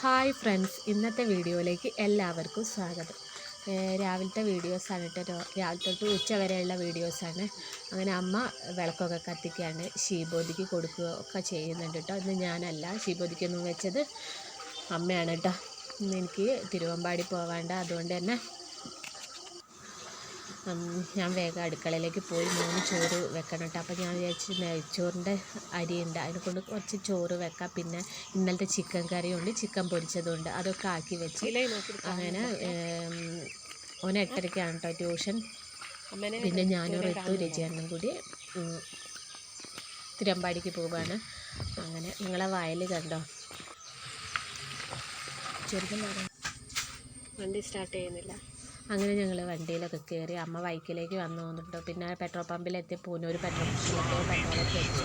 Hi friends ഇന്നത്തെ വീഡിയോയിലേക്ക് എല്ലാവർക്കും സ്വാഗതം. രാവിലത്തെ വീഡിയോസാണ് കേട്ടോ. രാവിലെ തൊട്ട് ഉച്ച വരെയുള്ള വീഡിയോസാണ്. അങ്ങനെ അമ്മ വിളക്കൊക്കെ കത്തിക്കുകയാണ് ശീബോധിക്ക് കൊടുക്കുക ഒക്കെ ചെയ്യുന്നുണ്ട് കേട്ടോ. ഇന്ന് ഞാനല്ല ശീബോധിക്കൊന്നും വെച്ചത്. അമ്മയാണ് കേട്ടോ. എനിക്ക് തിരുവമ്പാടി പോവാണ്ട്. അതുകൊണ്ട് തന്നെ ഞാൻ വേഗം അടുക്കളയിലേക്ക് പോയി മൂന്ന് ചോറ് വെക്കണം കേട്ടോ അപ്പോൾ ഞാൻ വിചാരിച്ചു നെയ്ച്ചോറിന്റെ അരിയുണ്ട്. അതിനെ കൊണ്ട് കുറച്ച് ചോറ് വെക്കാം. പിന്നെ ഇന്നലത്തെ ചിക്കൻ കറിയുണ്ട്. ചിക്കൻ പൊരിച്ചതുണ്ട്. അതൊക്കെ ആക്കി വെച്ച് അങ്ങനെ ഓന എട്ടരയ്ക്കാണ് കേട്ടോ ട്യൂഷൻ. പിന്നെ ഞാനും റിത്തു രചിയണ്ണും കൂടി തിരമ്പാടിക്ക് പോവാണ്. അങ്ങനെ നിങ്ങളെ വയൽ കണ്ടോ? ചെറുപ്പം വണ്ടി സ്റ്റാർട്ട് ചെയ്യുന്നില്ല. അങ്ങനെ ഞങ്ങൾ വണ്ടിയിലൊക്കെ കയറി അമ്മ ബൈക്കിലേക്ക് വന്നു തോന്നിട്ടോ പിന്നെ പെട്രോൾ പമ്പിലെത്തി ഒരു പെട്രോൾ പമ്പിലൊക്കെ പെട്രോളൊക്കെ വെച്ചു.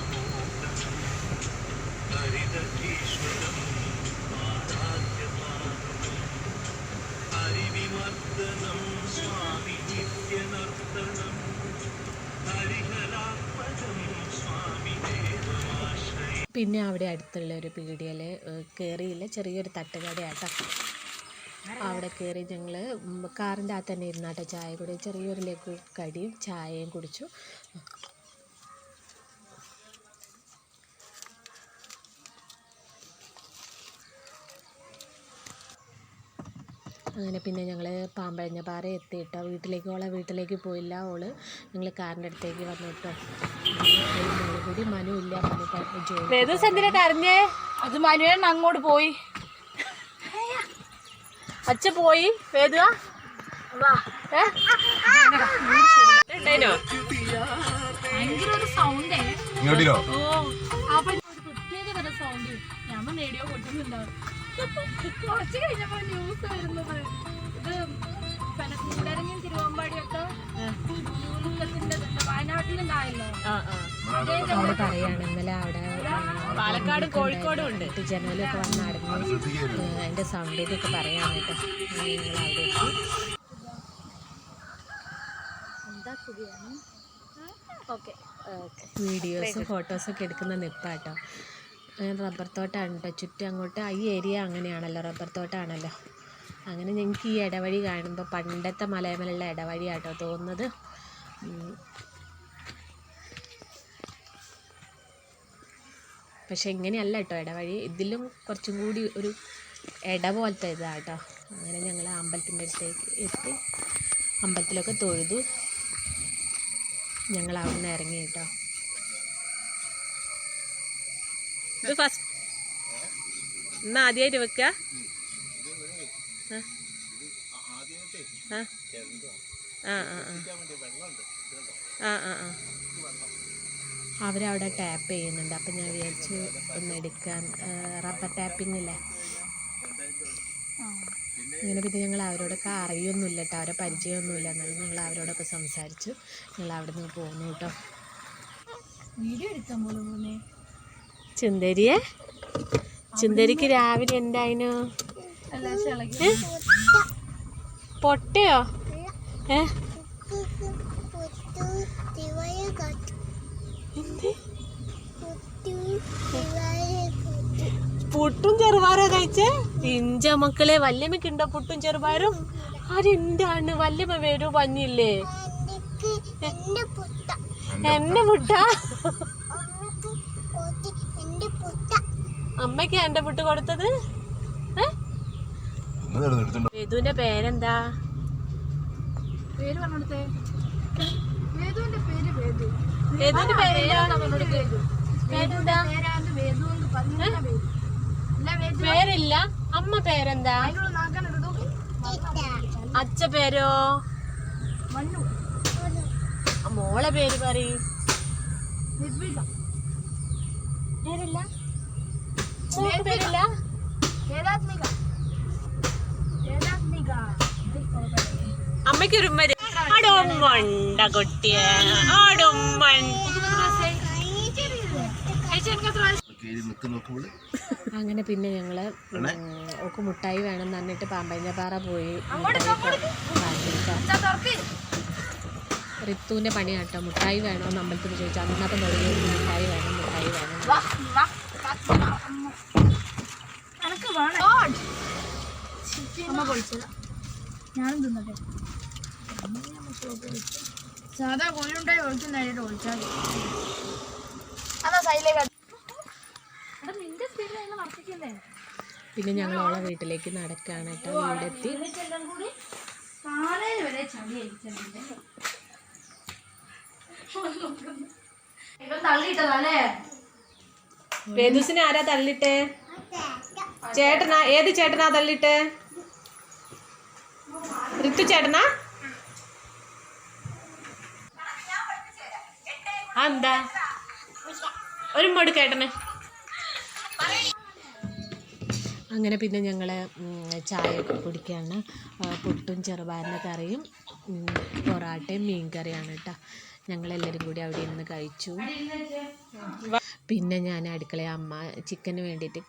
പിന്നെ അവിടെ അടുത്തുള്ള ഒരു പീടിയയിൽ കയറിയില്ല ചെറിയൊരു തട്ടുകടയാട്ടോ. അവിടെ കയറി ഞങ്ങൾ കാറിന്റെ അകത്ത് തന്നെ ഇരുന്നാട്ടോ ചായ കൂടി ചെറിയൊരു ലഘു കടിയും ചായയും കുടിച്ചു. അങ്ങനെ പിന്നെ ഞങ്ങൾ പാമ്പഴഞ്ഞ പാറ എത്തിയിട്ടോ. വീട്ടിലേക്ക് ഓളെ വീട്ടിലേക്ക് പോയില്ല. ഓൾ ഞങ്ങൾ കാറിന്റെ അടുത്തേക്ക് വന്നു കേട്ടോ മോൾ കൂടി മനു ഇല്ല മനു ജോലി കരഞ്ഞേ? അത് മനുവേണ്ണ അങ്ങോട്ട് പോയി. അച്ഛ പോയി. വേദുക ഇങ്ങോട്ടിലോ? റേഡിയോ കൊട്ടുന്നുണ്ടാവും കുറച്ച് കഴിഞ്ഞപ്പോ ന്യൂസ് വരുന്നത് ഇത്. കൂടരങ്ങും തിരുവമ്പാടിയൊക്കെ വയനാട്ടിലുണ്ടായല്ലോ ഇന്നലെ അവിടെ പാലക്കാട് കോഴിക്കോടും ഉണ്ട്. ജനലൊക്കെ വന്ന് അടങ്ങി സൗണ്ട് സൗണ്ടിലൊക്കെ പറയാൻ കേട്ടോ ഫോട്ടോസും അവിടെ ഓക്കെ വീഡിയോസും ഫോട്ടോസൊക്കെ എടുക്കുന്ന നിപ്പാട്ടോ. റബ്ബർ തോട്ടാണ് കേട്ടോ ചുറ്റും അങ്ങോട്ട് ഈ ഏരിയ അങ്ങനെയാണല്ലോ റബ്ബർ തോട്ടാണല്ലോ. അങ്ങനെ ഞങ്ങൾക്ക് ഈ ഇടവഴി കാണുമ്പോൾ പണ്ടത്തെ മലയമലുള്ള ഇടവഴിയാട്ടോ തോന്നുന്നത്. പക്ഷെ ഇങ്ങനെയല്ല കേട്ടോ ഇടവഴി. ഇതിലും കുറച്ചും കൂടി ഒരു ഇട പോലത്തെ ഇതാണ് കേട്ടോ അങ്ങനെ ഞങ്ങൾ അമ്പലത്തിന്റെ അടുത്തേക്ക് എത്തി. അമ്പലത്തിലൊക്കെ തൊഴുതു. ഞങ്ങൾ അവിടെ നിന്ന് ഇറങ്ങി കേട്ടോ. ഇത് ഫസ്റ്റ് ഇന്ന് ആദ്യമായിട്ട് വെക്കുക ആ ആ ആ. ആ ആ ആ. അവരവിടെ ടാപ്പ് ചെയ്യുന്നുണ്ട്. അപ്പം ഞാൻ വിചാരിച്ചു ഒന്ന് എടുക്കാൻ റബ്ബർ ടാപ്പിംഗ് ഇല്ലേ? അങ്ങനെ പിന്നെ ഞങ്ങൾ അവരോടൊക്കെ അറിയൊന്നുമില്ല കേട്ടോ അവരെ പരിചയമൊന്നുമില്ല. എന്നാലും ഞങ്ങൾ അവരോടൊക്കെ സംസാരിച്ചു. ഞങ്ങൾ അവിടെ നിന്ന് പോന്നു കേട്ടോ. വീഡിയോ എടുക്കാൻ ചുന്ദരിയെ ചുന്ദരിക്ക് രാവിലെ എന്തായിനു? പൊട്ടയോ? ഏ? എന്ത്? പുട്ടും ചെറുപാരോ കഴിച്ചേ? ഇഞ്ച മക്കളെ വല്യമ്മക്ക് ഉണ്ടോ പുട്ടും ചെറുപയറും? അതെന്താണ്? വല്യമ്മ വരൂ പഞ്ഞില്ലേ? എന്നെ പുട്ട? അമ്മയ്ക്ക് എന്റെ പുട്ട് കൊടുത്തത്? ഏ? പേരെന്താ? പേര് പറഞ്ഞെടുത്തേ വേദുവിന്റെ പേര് വേദു. യദുവിന്റെ പേരെന്താ വേദു. പേരെന്താ പേരാണ്ട് വേദു എന്ന് പറഞ്ഞ പേര്. ഇല്ല പേരില്ല. അമ്മ പേരെന്താ? അച്ഛ പേരോ? മോളെ പേര് പറയും. പേരില്ല? പേരില്ല. വേദാത്മിക. അടൊമ്മണ്ട കുട്ടിയെ നോക്കുമ്പോൾ അങ്ങനെ പിന്നെ ഞങ്ങൾ ഒക്കെ മുട്ടായി വേണം പറഞ്ഞിട്ട് പാമ്പഞ്ഞപ്പാറ പോയി. റിത്തുവിന്റെ പണിയാട്ടോ മുട്ടായി വേണോ എന്ന് അമ്പലത്തിൽ ചോദിച്ചു. അന്നത്തെ തുടങ്ങി. മുട്ടായി വേണം മുട്ടായി വേണം. അമ്മ പൊളിച്ചതാ. ഞാനും തിന്നട്ടെ. സാധാ കോഴിയുണ്ടായി ഒഴിക്കുന്നതായിട്ട് ഒഴിച്ചാൽ അതാ സൈഡിലേക്ക് പിന്നെ ഞങ്ങൾ ഓളെ വീട്ടിലേക്ക് നടക്കാണ് കേട്ടോ. വീടെത്തി. വേദൂസിനെ ആരാ തള്ളിട്ടേ ചേട്ടനാ ഏത് ചേട്ടനാ തള്ളിട്ടേ ഋത്തു ചേട്ടനാ? ആ, എന്താ? ഒരു മടുക്കേട്ടന് കേട്ടനെ. അങ്ങനെ പിന്നെ ഞങ്ങൾ ചായ ഒക്കെ കുടിക്കുകയാണ് പുട്ടും ചെറുപയറിന്റെ കറിയും പൊറാട്ടയും മീൻ കറിയാണ് കേട്ടോ. ഞങ്ങളെല്ലാവരും കൂടി അവിടെ ഇരുന്ന് കഴിച്ചു. പിന്നെ ഞാൻ അടുക്കളയിൽ അമ്മ ചിക്കന് വേണ്ടിയിട്ട്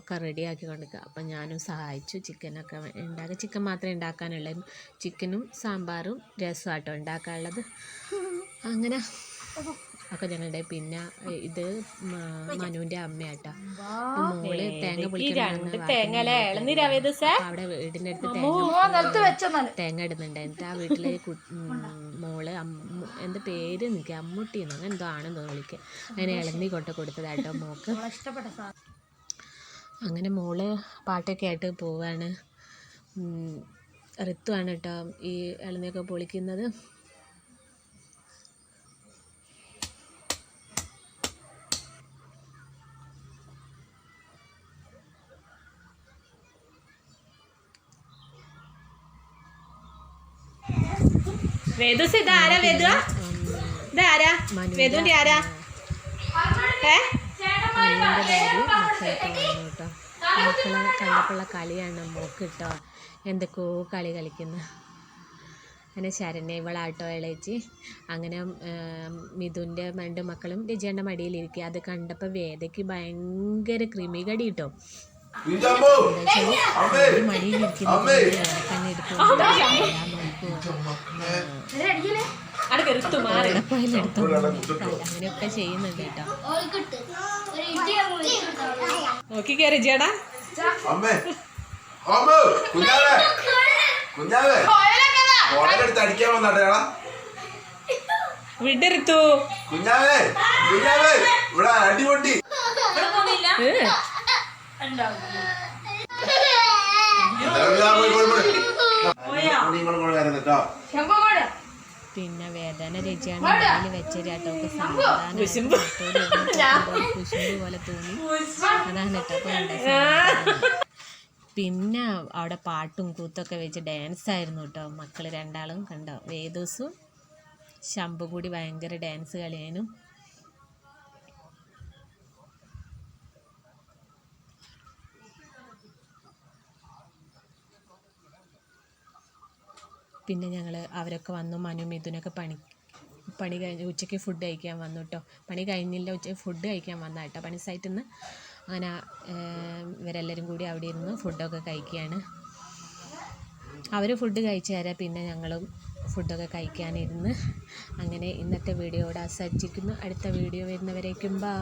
ഒക്കെ റെഡിയാക്കി കൊടുക്കുക അപ്പം ഞാനും സഹായിച്ചു ചിക്കനൊക്കെ ഉണ്ടാക്കുക ചിക്കൻ മാത്രമേ ഉണ്ടാക്കാനുള്ളൂ. ചിക്കനും സാമ്പാറും രസമാട്ടോ ഉണ്ടാക്കാനുള്ളത്. അങ്ങനെ ഒക്കെ ഞങ്ങളുടെ പിന്നെ ഇത് മനുവിന്റെ അമ്മയാട്ടാ. മോൾ തേങ്ങ അവിടെ വീടിന്റെ അടുത്ത് തേങ്ങ ഇടുന്നുണ്ട് എന്നിട്ട് ആ വീട്ടിലെ മോൾ അമ്മു എന്താ പേര് നിൽക്കുക അമ്മൂട്ടിന്ന്? അങ്ങനെ എന്തോ ആണെന്ന് തോന്നുന്നു വിളിക്കുക അങ്ങനെ ഇളന്നി കൊട്ട കൊടുത്തതാട്ടോ മോക്ക്. അങ്ങനെ മോൾ പാട്ടൊക്കെ ആയിട്ട് പോവാണ്. ഉം, ഋത്തുവാണ് കേട്ടോ ഈ ഇളനിയൊക്കെ പൊളിക്കുന്നത്. വേദുസ് ആരാ വേദു ഇതാരാ? വേദുവിന്റെ ആരാ? ഏ? മക്കളെ കണ്ടപ്പോഴുള്ള കളിയാണ് മോക്ക് കേട്ടോ എന്തൊക്കെയോ കളി കളിക്കുന്നു. അങ്ങനെ ശരണ്യ ഇവളാട്ടോ ഇളയിച്ച്. അങ്ങനെ മിഥുന്റെ രണ്ട് മക്കളും രജയുടെ മടിയിലിരിക്കുക അത് കണ്ടപ്പോൾ വേദയ്ക്ക് ഭയങ്കര ക്രിമികടി കിട്ടോ അമ്മേ അങ്ങനെയൊക്കെ ചെയ്യുന്നുണ്ട് കേട്ടോ. നോക്കി കയറി ചേടാ വിടരുത്തു കുഞ്ഞാവേ. കുഞ്ഞാവേ. ഇവിടെ അടിപൊട്ടി. ചെമ്പകോട് പിന്നെ വേദന രചിയാണ് വെച്ച വെച്ചേരാട്ടോ സമാധാനം കുശുമ്പ്. പോലെ തോന്നി. അതാണ് കേട്ടോ അപ്പൊ കണ്ടേ സമാധാനം. പിന്നെ അവിടെ പാട്ടും കൂത്തൊക്കെ വെച്ച് ഡാൻസ് ആയിരുന്നു കേട്ടോ. മക്കൾ രണ്ടാളും കണ്ടോ. വേദോസും ശംഭു കൂടി ഭയങ്കര ഡാൻസ് കളിയാനും പിന്നെ ഞങ്ങൾ അവരൊക്കെ വന്നു മനു മിഥുനൊക്കെ പണി പണി കഴിഞ്ഞ് ഉച്ചയ്ക്ക് ഫുഡ് കഴിക്കാൻ വന്നു കേട്ടോ പണി കഴിഞ്ഞില്ല ഉച്ചയ്ക്ക് ഫുഡ് കഴിക്കാൻ വന്ന കേട്ടോ പണി സൈറ്റിൽ നിന്ന് അങ്ങനെ ഇവരെല്ലാവരും കൂടി അവിടെ ഇരുന്ന് ഫുഡൊക്കെ കഴിക്കുകയാണ് അവർ ഫുഡ് കഴിച്ചു തരാം പിന്നെ ഞങ്ങളും ഫുഡൊക്കെ കഴിക്കാനിരുന്ന്. അങ്ങനെ ഇന്നത്തെ വീഡിയോ ഇവിടെ അവസാനിച്ചിരിക്കുന്നു അടുത്ത വീഡിയോ വരുന്നവരേക്കും ബാ